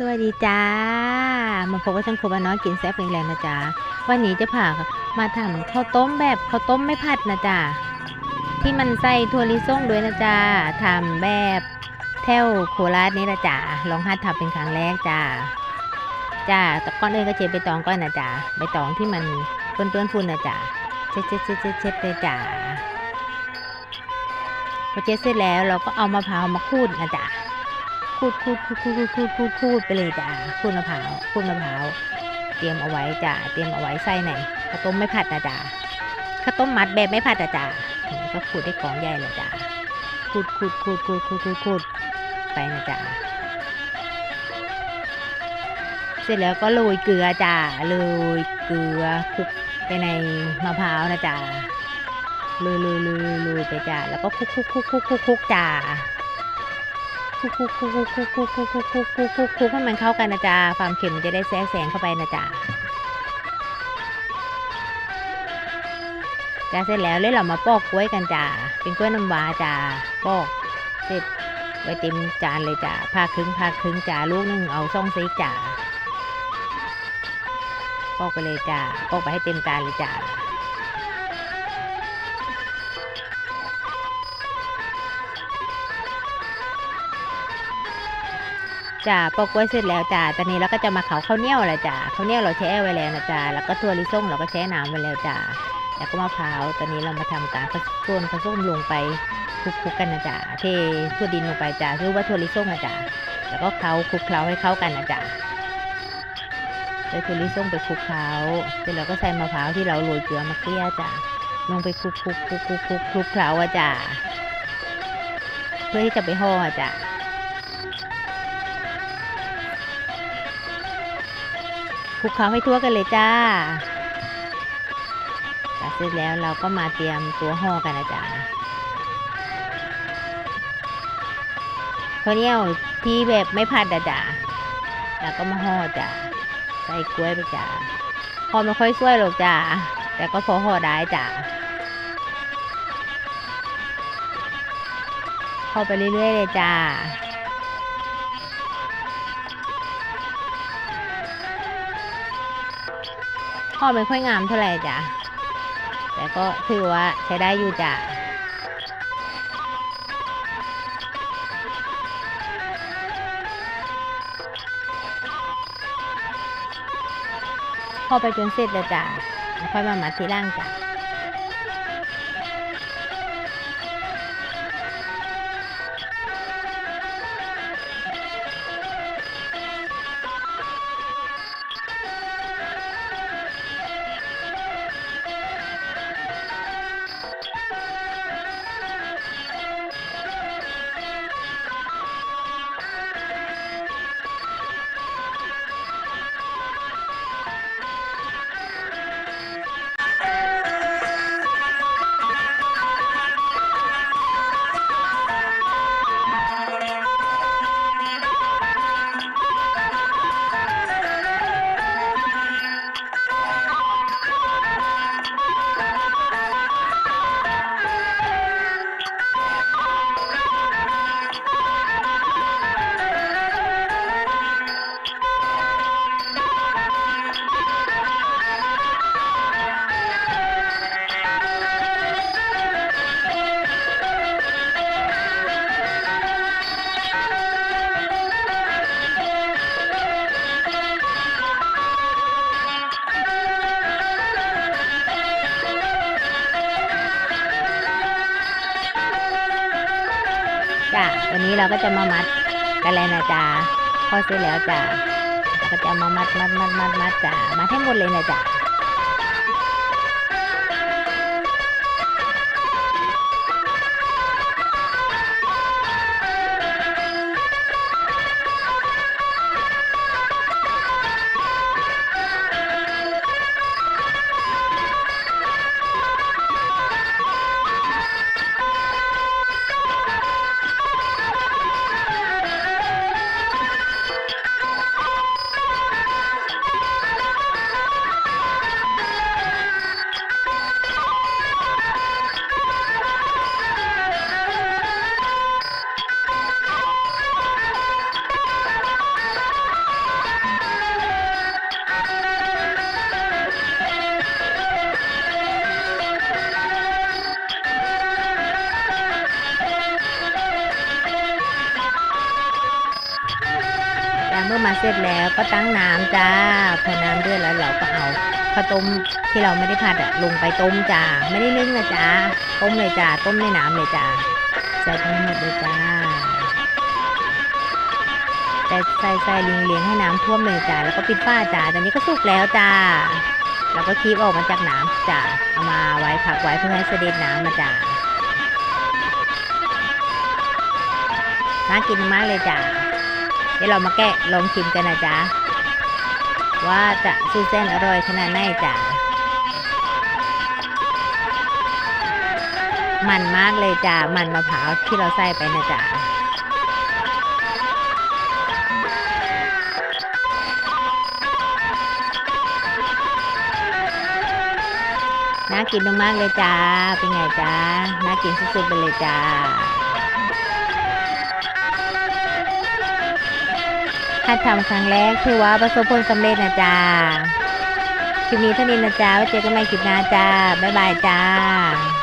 สวัสดีจ้า มาพบกับช่างครัวบ้านน้อยกินแซ่บแรงนะจ๊ะวันนี้จะพามาทำข้าวต้มแบบข้าวต้มไม่ผัดนะจ๊ะที่มันใส่ถั่วลิสงด้วยนะจ๊ะทำแบบแถวโคราชนี่นะจ๊ะลองหัดทำเป็นครั้งแรกจ้าจ้าแต่ก่อนอื่นก็เช็ดใบตองก่อนนะจ๊ะใบตองที่มันเปื้อนๆฝุ่นนะจ๊ะเช็ดเช็ดเช็ดเช็ดเช็ดเลยจ้าพอเช็ดเสร็จแล้วเราก็เอามะพร้าวมาขูดนะจ๊ะ ขูดขูดขูดขูดขูดขูดขูดไปเลยจ้าขูดมะพร้าวขูดมะพร้าวเตรียมเอาไว้จ้าเตรียมเอาไว้ใส่ไหนข้าวต้มไม่ผัดนะจ้าข้าวต้มมัดแบบไม่ผัดนะจ้าก็ขูดได้กองใหญ่เลยจ้าขูดขูดขูดขูดขูดขูดขูดไปนะจ้าเสร็จแล้วก็โรยเกลือจ้าโรยเกลือคลุกไปในมะพร้าวนะจ้าโรยโรยโรยโรยไปจ้าแล้วก็คุกคลุกคลุกคลุกคลุกคลุกจ้า คลุกคลุกคลุกคลุกคลุกคลุกคลุกคลุกคลุกคลุกคลุกคลุกให้มันเข้ากันนะจ๊ะความเค็มมันจะได้แทรกแซงเข้าไปนะจ๊ะจ้าเสร็จแล้วเลยเรามาปอกกล้วยกันจ้าเป็นกล้วยน้ำว้าจ้าปอกเสร็จไว้เต็มจานเลยจ้าผ่าครึ่งผ่าครึ่งจ้าลูกหนึงเอาซ่องซีกจ้าปอกไปเลยจ้าปอกไปให้เต็มจานเลยจ้า จ้าปอกกล้วยเสร็จแล้วจ้าตอนนี้เราก็จะมาเขาข้าวเหนียวแหละจ้าข้าวเหนียวเราแช่ไว้แล้วนะจ้าแล้วก็ถั่วลิสงเราก็แช่น้ำไว้แล้วจ้าแล้วก็มะพร้าวตอนนี้เรามาทำการผสมผสมลงไปคลุกๆกันนะจ้าเทถั่วดินลงไปจ้าหรือว่าถั่วลิสงนะจ้าแล้วก็เคล้าคลุกเคล้าให้เข้ากันนะจ้าใส่ถั่วลิสงไปคลุกเคล้าเสร็จแล้วก็ใส่มะพร้าวที่เราโรยเกลือมาเกลี้ยจ้าลงไปคลุกคลุกคลุกคลุกคลุกคลุกเคล้าอะจ้าเพื่อที่จะไปห่อจ้า ลุกเคล้าให้ทั่วกันเลยจ้าจากเสร็จแล้วเราก็มาเตรียมตัวห่อกันนะจ๊ะข้าวเหนียวที่แบบไม่ผัดอะจ้ะแล้วก็มาห่อจ้ะใส่กล้วยไปจ้ะห่อไม่ค่อยสวยหรอกจ้ะแต่ก็พอห่อได้จ้ะห่อไปเรื่อยๆเลยจ้า พ่อไม่ค่อยงามเท่าไหร่จ้ะ แต่ก็ถือว่าใช้ได้อยู่จ้ะพอไปจนเสร็จแล้วจ้ะค่อยมามาทีล่างจ้ะ จ้ะวันนี้เราก็จะมามัดกันเลยนะจ๊ะพอเสร็จแล้วจ้ะก็จะมามัดมัดมัดมัดมัดจ้ะมัดให้หมดเลยนะจ๊ะ เมื่อมาเสร็จแล้วก็ตั้งน้ำจ้า พอน้ำเดือดแล้วเราก็เอาข้าวต้มที่เราไม่ได้ผัดอะลงไปต้มจ้า ไม่ได้นึ่งนะจ้า ต้มเลยจ้า ต้มในน้ำเลยจ้าใส่ทั้งหมดเลยจ้าแต่ใส่ใส่เลี้ยงเลี้ยงให้น้ำท่วมเลยจ้า แล้วก็ปิดฝ้าจ้าตอนนี้ก็สุกแล้วจ้า แล้วก็คีบออกมาจากน้ำจ้า เอามาไว้พักไว้เพื่อให้เสด็จน้ำมาจ้าน่ากินมากเลยจ้า เดี๋ยวเรามาแกะลองชิมกันนะจ๊ะ ว่าจะซูเส้นอร่อยขนาดไหนจ้ะมันมากเลยจ้ะ มันมะพร้าวที่เราใส่ไปนะจ๊ะน่ากินมากๆเลยจ้า เป็นไงจ้า น่ากินสุดๆไปเลยจ้า ถ้าทำครั้งแรกถือว่าประสบผลสำเร็จนะจ๊ะคลิปนี้เท่านี้นะจ๊ะไว้เจอกันใหม่คลิปหน้าจ้าบ๊ายบายจ้า